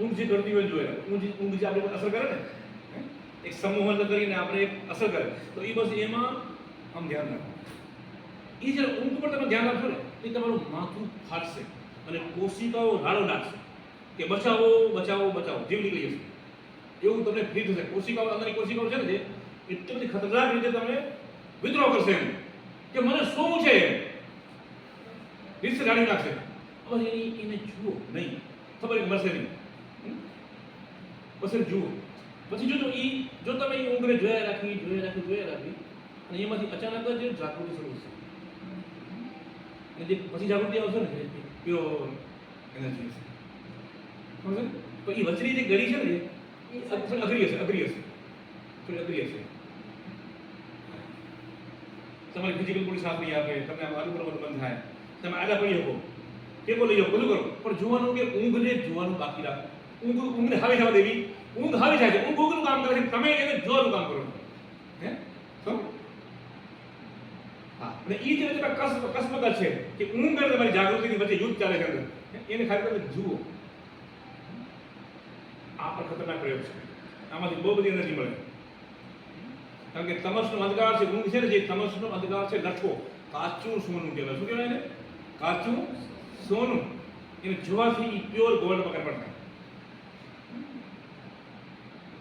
ઊંઘ જે કરતી હોય જોઈએ ઊંઘ ઊંઘ જે આપણે અસર કરે ને એક સંમોહન કરીને આપણે અસર કરે. તો એ બસ એમાં આમ ધ્યાન રાખો. એ જ્યારે ઊંઘ પર તમે ધ્યાન રાખશો ને એ તમારું માથું ફાટશે અને કોશિકાઓ રાડો નાખશે કે બચાવો બચાવો બચાવો, જીવ નીકળી જશે. એવું તમને ફીલ થશે. કોશિકાઓ, અંદરની કોશિકાઓ છે ને જે, એટલી બધી ખતરનાક રીતે તમને વિદ્રોહ કરશે એમ. કે મને શું છે રીત રાડી નાખશે. હવે એની જુઓ નહીં. ખબર મળશે નહીં? બસ એને જુઓ. પછી જોજો એ જો તમે એ ઊંઘને જોયા રાખી જોયા રાખી જોયા રાખી અને એમાંથી અચાનક જ જાગૃતિ શરૂ થશે. અને જે પછી જાગૃતિ આવશે ને પ્યો પ્યોર એનર્જી હશે. તો એ વચની જે ગળી છે ને એ અઘરી હશે. અઘરી હશે. થોડી અઘરી હશે. તમારી ફિઝિકલ બોડી સાથ નહીં આપે તમને આમ કરવાનું બંધ થાય. તમે આગળ પડી શકો. ટેકો લઈ જાઓ બધું કરો. પણ જોવાનું કે ઊંઘને જોવાનું બાકી રાખો ઊંઘ ઊંઘને હાવી થવા દેવી. ઊંઘ હાવી થાય છે ઊંઘ ઊંઘનું કામ કરે છે, તમે એને જોવાનું કામ કરો. હે? તો? હા, અને એ જે તમે કસ કસમકસ છે કે ઊંઘ અને તમારી જાગૃતિની વચ્ચે યુદ્ધ ચાલે છે અંદર. એને ખાલી તમે જુઓ. આ પણ ખતરનાક પ્રયોગ છે. આમાંથી બહુ બધી એનર્જી મળે. કારણ કે તમસનો અંધકાર છે, ઊંઘ છે ને જે તમસનો અંધકાર છે લખો કાચું સોનું કહેવાય. શું કહેવાય એને? કાચું સોનું. એને જોવાથી પ્યોર ગોલ્ડ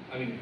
还有一个